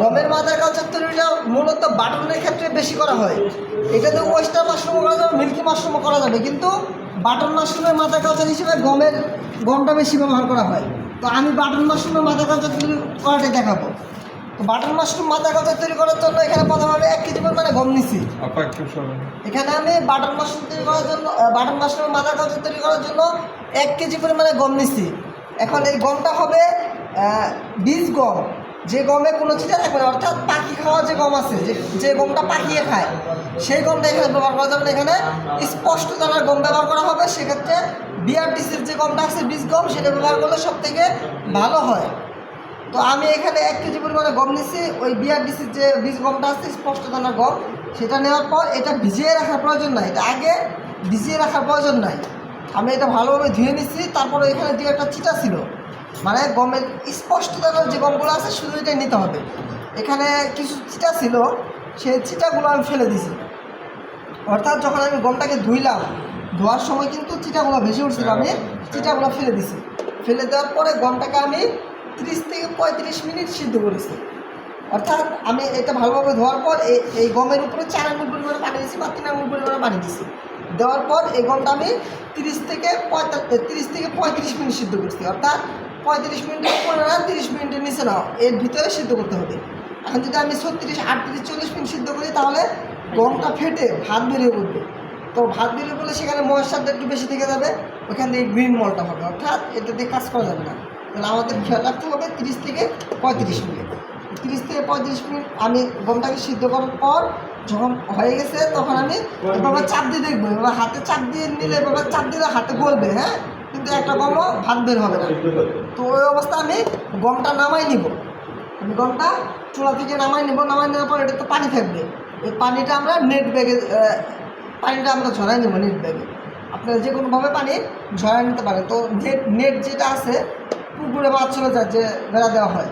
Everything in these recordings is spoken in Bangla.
গমের মাদার কালচার তৈরিটা মূলত বাটনের ক্ষেত্রে বেশি করা হয়। এটাতে ওয়েস্টার মাশরুমও করা যাবে মিল্কি মাশরুমও করা যাবে কিন্তু বাটন মাশরুমের মাদার কালচার হিসেবে গমের গমটা বেশি ব্যবহার করা হয়। তো আমি বাটন মাশরুমের মাদার কালচার তৈরি করাটাই দেখাবো। তো বাটন মাশরুম মাদার কালচার তৈরি করার জন্য এখানে প্রথমে আমি এক কেজি পরিমাণে গম নিছি। এখানে আমি বাটন মাশরুম তৈরি করার জন্য বাটন মাশরুম মাদার কালচার তৈরি করার জন্য এক কেজি পরিমাণে গম নিচ্ছি এখন এই গমটা হবে বীজ গম। যে গমে কোনো চিটা থাকবে না, অর্থাৎ পাখি খাওয়া যে গম আছে, যে যে গমটা পাখিয়ে খায়, সেই গমটা এখানে ব্যবহার করা যাবে না। এখানে স্পষ্ট দানার গম ব্যবহার করা হবে। সেক্ষেত্রে বিআরটিসির যে গমটা আছে, বীজ গম, সেটা ব্যবহার করলে সব থেকে ভালো হয়। তো আমি এখানে এক কেজি পরিমাণে গম নিচ্ছি ওই বিআরডিসির যে বীজ গমটা আছে, স্পষ্ট দানার গম, সেটা নেওয়ার পর এটা ভিজিয়ে রাখার প্রয়োজন নাই। এটা আগে ভিজিয়ে রাখার প্রয়োজন নাই। আমি এটা ভালোভাবে ধুয়ে নিচ্ছি তারপরে এখানে যে একটা চিটা ছিল মানে গমের স্পষ্ট দানার যে গমগুলো আছে, শুধু এটাই নিতে হবে। এখানে কিছু চিটা ছিল, সেই চিটাগুলো আমি ফেলে দিছি। অর্থাৎ যখন আমি গমটাকে ধুইলাম, ধোয়ার সময় কিন্তু চিটাগুলো ভেসে উঠছিল, আমি চিটাগুলো ফেলে দিছি। ফেলে দেওয়ার পরে গমটাকে আমি তিরিশ থেকে পঁয়ত্রিশ মিনিট সিদ্ধ করেছি। অর্থাৎ আমি এটা ভালোভাবে ধোয়ার পর এই গমের উপরে চার আঙুল পরিমাণে পানি দিয়েছি বা তিন আঙুল পরিমাণে পানি দিয়েছি দেওয়ার পর এই গমটা আমি তিরিশ থেকে পঁয়তাল্লিশ তিরিশ থেকে পঁয়ত্রিশ মিনিট সিদ্ধ করছি। অর্থাৎ পঁয়ত্রিশ মিনিটের উপরে না, তিরিশ মিনিটের নিচে নাও। এর ভিতরে সিদ্ধ করতে হবে। এখন যদি আমি ছত্রিশ, আটত্রিশ, চল্লিশ মিনিট সিদ্ধ করি, তাহলে গমটা ফেটে ভাত বেরিয়ে পড়বে তো ভাত বেরিয়ে পড়লে সেখানে ময়েশ্চারটা একটু বেশি থেকে যাবে, ওখান থেকে গ্রিন মলটা হবে। অর্থাৎ এটা দিয়ে কাজ করা যাবে না। তাহলে আমাদের খেয়াল রাখতে হবে তিরিশ থেকে পঁয়ত্রিশ মিনিট। তিরিশ থেকে পঁয়ত্রিশ মিনিট আমি গমটাকে সিদ্ধ করার পর যখন হয়ে গেছে, তখন আমি এভাবে চাপ দিয়ে দেখব। এবার হাতে চাপ দিয়ে নিলে এভাবে চাপ দিলে হাতে গলবে হ্যাঁ? কিন্তু একটা গমও ভাত বের হবে না। তো ওই অবস্থা আমি গমটা নামাই নিব। আমি গমটা চুলা থেকে নামাই নেব, নামাই নেওয়ার পর এটা তো পানি থাকবে। এই পানিটা আমরা নেট ব্যাগে পানিটা আমরা ঝরাই নেব নেট ব্যাগে। আপনারা যে কোনোভাবে পানি ঝরাই নিতে পারেন। তো নেট নেট যেটা আছে, পুকুরে মাছ চলে যায় যে বেড়া দেওয়া হয়,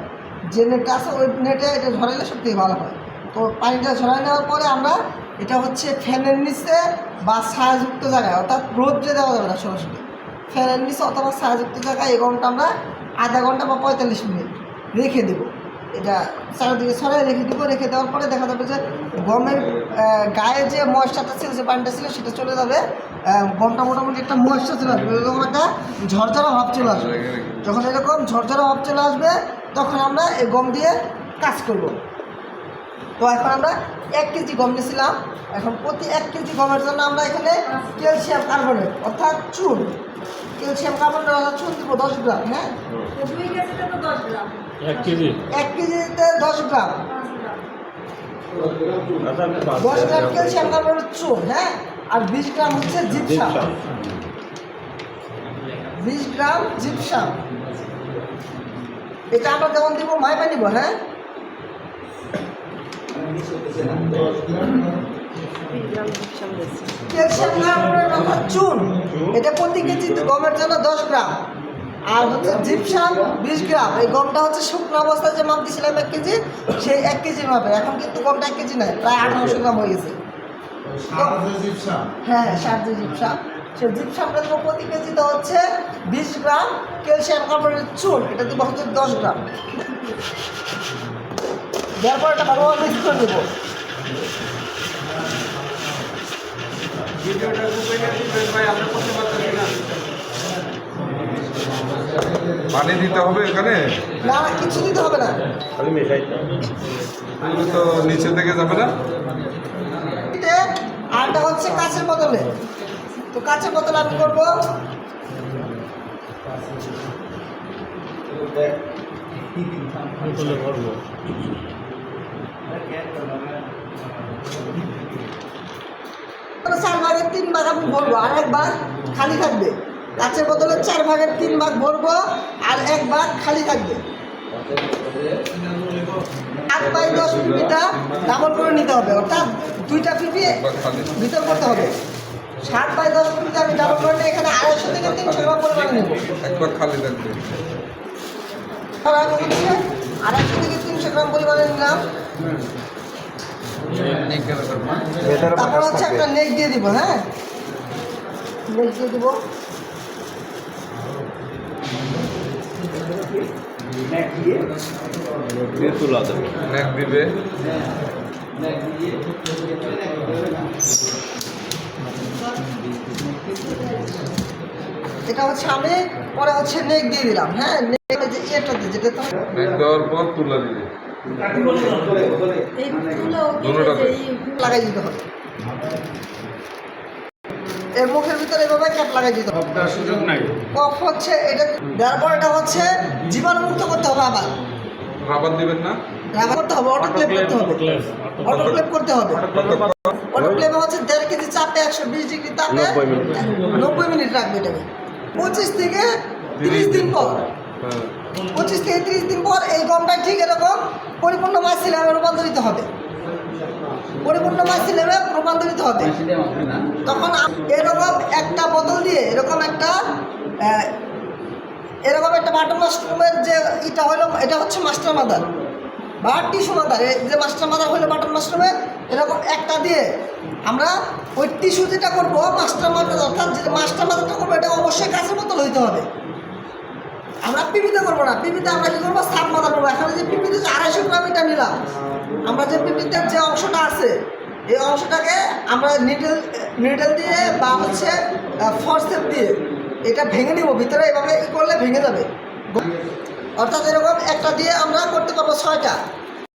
যে নেটটা আছে, ওই নেটে এটা ঝরাইলে সত্যিই ভালো হয়। তো পানিটা ঝরাই নেওয়ার পরে আমরা এটা হচ্ছে ফ্যানের নিচে বা ছায়াযুক্ত জায়গায়, অর্থাৎ রোদ্রে দেওয়া যাবে না সরাসরি। ফ্যানের নিচে অথবা ছায়াযুক্ত জায়গায় এই গমটা আমরা আধা ঘণ্টা বা পঁয়তাল্লিশ মিনিট রেখে দেবো। এটা চারিদিকে ছড়াই রেখে দেবো। রেখে দেওয়ার পরে দেখা যাবে যে গমের গায়ে যে ময়েশ্চারটা ছিল, যে পানিটা ছিল, সেটা চলে যাবে। গমটা মোটামুটি একটা ময়েশ্চার চলে আসবে। এরকম একটা ঝরঝরা ভাব চলে আসবে। যখন এরকম ঝরঝরা ভাব চলে আসবে, তখন আমরা এই গম দিয়ে কাজ করব। তো এখন আমরা এক কেজি গম নিয়েছিলাম। এখন প্রতি এক কেজি গমের জন্য আমরা এখানে ক্যালসিয়াম কার্বনেট, অর্থাৎ চুন। ক্যালসিয়াম কার্বনেট চুন দিব দশ গ্রাম হ্যাঁ? দুই কেজিতে তো দশ গ্রাম। এক কেজি? এক কেজিতে দশ গ্রাম। গ্রাম দশ গ্রাম ক্যালসিয়াম কার্বনেট চুন হ্যাঁ? আর বিশ গ্রাম হচ্ছে জিপসাম। বিশ গ্রাম জিপসাম। এটা আমরা যেমন দিব মাইপা নিব হ্যাঁ? ক্যালসিয়াম চুন। এটা প্রতি কেজি গমের জন্য দশ গ্রাম। আর হচ্ছে জিপসাম বিশ গ্রাম। এই গমটা হচ্ছে শুকনো অবস্থায় যে মাপ দিয়েছিলাম এক কেজি সেই এক কেজি মাপে এখন কিন্তু গমটা এক কেজি নয় প্রায় আঠারোশো গ্রাম হয়ে গেছে। হ্যাঁ সার যে জিপসাম। সেই জিপসামটা দেবো প্রতি কেজিতে হচ্ছে বিশ গ্রাম। ক্যালসিয়াম কার্বনেট চুন এটা দেবো হচ্ছে দশ গ্রাম। দেওয়ার পর এটা ভালোভাবে মিক্স করে দেবো পানি দিতে হবে এখানে? না না কিছু দিতে হবে না। তাহলে তো। নিচে থেকে যাবে না? এটা হচ্ছে কাঁচের বোতলে। তো কাঁচের বোতল আমি করব। বোতলে তিন ভাগ আমি ভরবো আর এক ভাগ খালি থাকবে। কাঁচের বোতলে চার ভাগের তিন ভাগ ভরবো আর এক ভাগ খালি থাকবে। আট বাই দশ পিপিটা ডাবল করে নিতে হবে অর্থাৎ দুইটা পিপি ভিতর করতে হবে। সাত বাই দশ পিপিটা আমি ডাবল করে এখানে আড়াইশো থেকে তিনশো গ্রাম পরিমাণে নেব। একবার খালি থাকবে। আড়াইশো থেকে তিনশো গ্রাম পরিমাণে নিলাম। তারপর হচ্ছে একটা নেক দিয়ে দিব হ্যাঁ? নেক দিয়ে দিব। দিয়ে তোলা নেক দিবে। এটা হচ্ছে আমি পরে হচ্ছে নেক দিয়ে দিলাম হ্যাঁ? নেক যে ইয়েটাতে যেটা তো নেক দেওয়ার পর তুলা দিবে। লাগাই দিতে হবে এর মুখের ভিতরে এভাবে ক্যাপ লাগাই দিতে হবে। সুযোগ নাই। কফ হচ্ছে এটা দেওয়ার পর এটা হচ্ছে জীবাণুমুক্ত করতে হবে আবার। রাবার দিবেন না? রাবার করতে হবে অটোক্লেপ করতে হবে। অটোক্লেপ করতে হবে। অটোক্লেপে হচ্ছে দেড় কেজি চাপে একশো বিশ ডিগ্রি তাপে নব্বই মিনিট। নব্বই মিনিট রাখবে এটাকে। পঁচিশ থেকে তিরিশ দিন পর। হ্যাঁ। পঁচিশ থেকে তিরিশ দিন পর এই গমটা ঠিক এরকম পরিপূর্ণ মাসিলামে রূপান্তরিত হবে। পরিপূর্ণ মাসিলামে রূপান্তরিত হবে। তখন এরকম একটা বোতল দিয়ে এরকম একটা এরকম একটা বাটন মাশরুমের যে এটা হলো, এটা হচ্ছে মাস্টার মাদার। বা টিস্যু মাদার যে মাস্টার মাদার হলো বাটন মাশরুমে এরকম একটা দিয়ে আমরা ওই টিস্যু যেটা করব, মাস্টার মাদার অর্থাৎ যে মাস্টার মাদারটা করব, এটা অবশ্যই কাঁচের বোতল হইতে হবে। আমরা পিপিতে করব না। পিপিতে আমরা কি করব? সাত মাথা করব। এখন যে পিপিতে যে আড়াইশো গ্রাম এটা নিলাম, আমরা যে পিপিতে যে অংশটা আছে, এই অংশটাকে আমরা নিডেল নিডেল দিয়ে বা হচ্ছে ফরসেপ দিয়ে এটা ভেঙে নিব। ভিতরে এভাবে করলে ভেঙে যাবে। অর্থাৎ এরকম একটা দিয়ে আমরা করতে পারব ছয়টা।